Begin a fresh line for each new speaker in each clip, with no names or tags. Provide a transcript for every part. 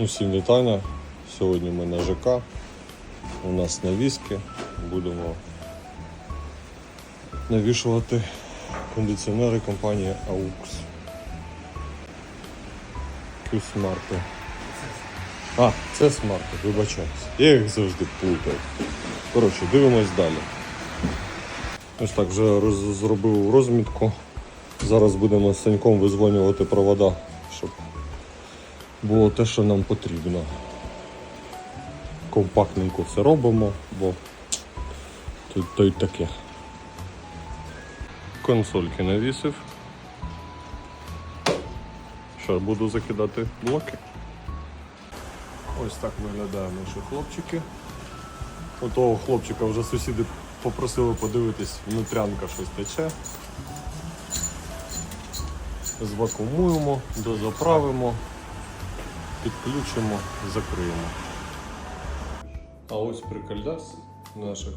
Усім вітання. Сьогодні ми на ЖК. У нас навіски. Будемо навішувати кондиціонери компанії AUX. Q-смарти. А, це смарти, вибачаюсь. Я їх завжди плутаю. Коротше, дивимось далі. Ось так вже роз- зробив розмітку. Зараз будемо з Саньком визвонювати провода, щоб було те, що нам потрібно. Компактненько все робимо, бо тут то й таке. Консольки навісив. Що, буду закидати блоки. Ось так виглядають наші хлопчики. У того хлопчика вже сусіди попросили подивитись, внутрянка щось тече. Звакуумуємо, дозаправимо, підключимо, закриємо. А ось прикольдас наших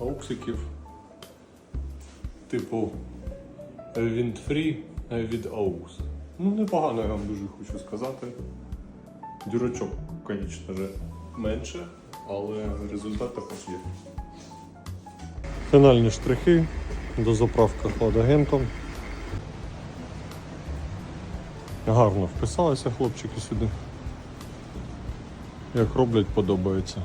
ауксиків типу Windfree від AUX. Ну, непогано, я вам дуже хочу сказати. Дюрачок, звісно менше, але результат також є. Фінальні штрихи, дозаправка хладагентом. Гарно вписалися хлопчики сюди. Як роблять, подобається.